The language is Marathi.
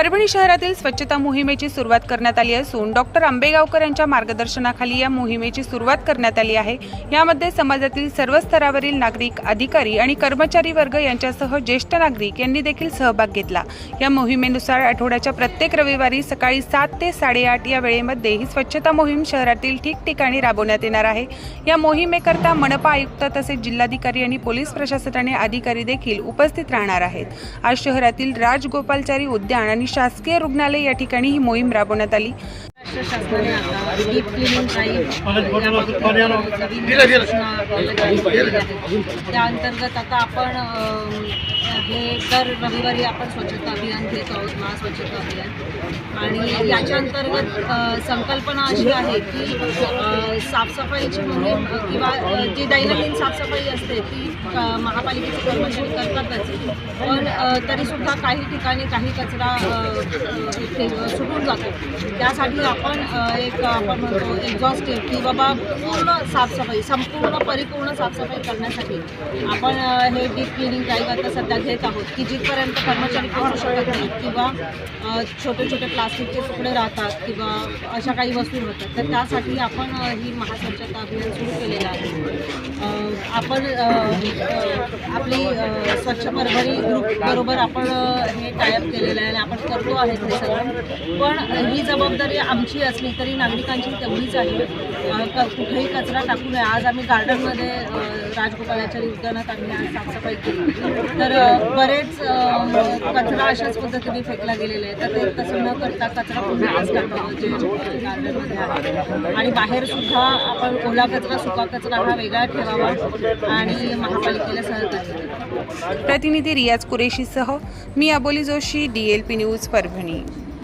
परभणी शहरातील स्वच्छता मोहिमेची सुरुवात करण्यात आली असून डॉक्टर आंबेगावकर यांच्या मार्गदर्शनाखाली या मोहिमेची सुरुवात करण्यात आली आहे. यामध्ये समाजातील सर्व स्तरावरील नागरिक अधिकारी आणि कर्मचारी वर्ग यांच्यासह ज्येष्ठ नागरिक यांनी देखील सहभाग घेतला. या मोहिमेनुसार आठवड्याच्या प्रत्येक रविवारी सकाळी सात ते साडेआठ या वेळेमध्ये ही स्वच्छता मोहीम शहरातील ठिकठिकाणी राबवण्यात येणार आहे. या मोहिमेकरता मनपा आयुक्त तसेच जिल्हाधिकारी आणि पोलीस प्रशासनाने अधिकारी देखील उपस्थित राहणार आहेत. आज शहरातील राजगोपालचारी उद्यान आणि शासकीय रुग्णालय या ठिकाणी ही मोहीम राबवण्यात आली शासनाने आता डीप क्लिनिंग. त्या अंतर्गत आता आपण हे दर रविवारी आपण स्वच्छता अभियान घेत आहोत महास्वच्छता अभियान. आणि याच्या अंतर्गत संकल्पना अशी आहे की साफसफाईची मोहीम किंवा जी दैनंदिन साफसफाई असते ती महापालिकेचे कर्मचारी करतातच. पण तरीसुद्धा काही ठिकाणी काही कचरा अ, सुटून जातो. त्यासाठी आपण एक आपण म्हणतो एक्झॉस्टिव्ह की बाबा पूर्ण साफसफाई संपूर्ण परिपूर्ण साफसफाई करण्यासाठी आपण हे डीप क्लिनिंग ड्राईव्ह आता सध्या घेत आहोत की जिथपर्यंत कर्मचारी पोहोचू शकत नाही किंवा छोटे छोटे प्लास्टिकचे तुकडे राहतात किंवा अशा काही वस्तू होतात तर त्यासाठी आपण ही महास्वच्छता अभियान सुरू केलेलं आहे. आपण आपली स्वच्छ परभणी ग्रुप बरोबर आपण हे टायअप केलेलं आहे आणि आपण करतो आहे ते सगळं. पण ही जबाबदारी आमची असली तरी नागरिकांची तेवढीच आहे. कुठेही कचरा टाकू नये. आज आम्ही गार्डनमध्ये अ, राजगोपालाच्या उद्यानात आम्ही आज साफसफाई केली. तर बरेच कचरा अशाच पद्धतीने फेकला गेलेला आहे. तर ते तसं न करता कचरा पुन्हा टाकावं जे गार्डनमध्ये आहे. आणि बाहेर सुद्धा आपण ओला कचरा सुका कचरा हा वेगळा ठेवावा आणि महापालिकेला सहकार्य प्रतिनिधी रियाज कुरेशीसह मी Aboli Joshi D L P news Parbhani.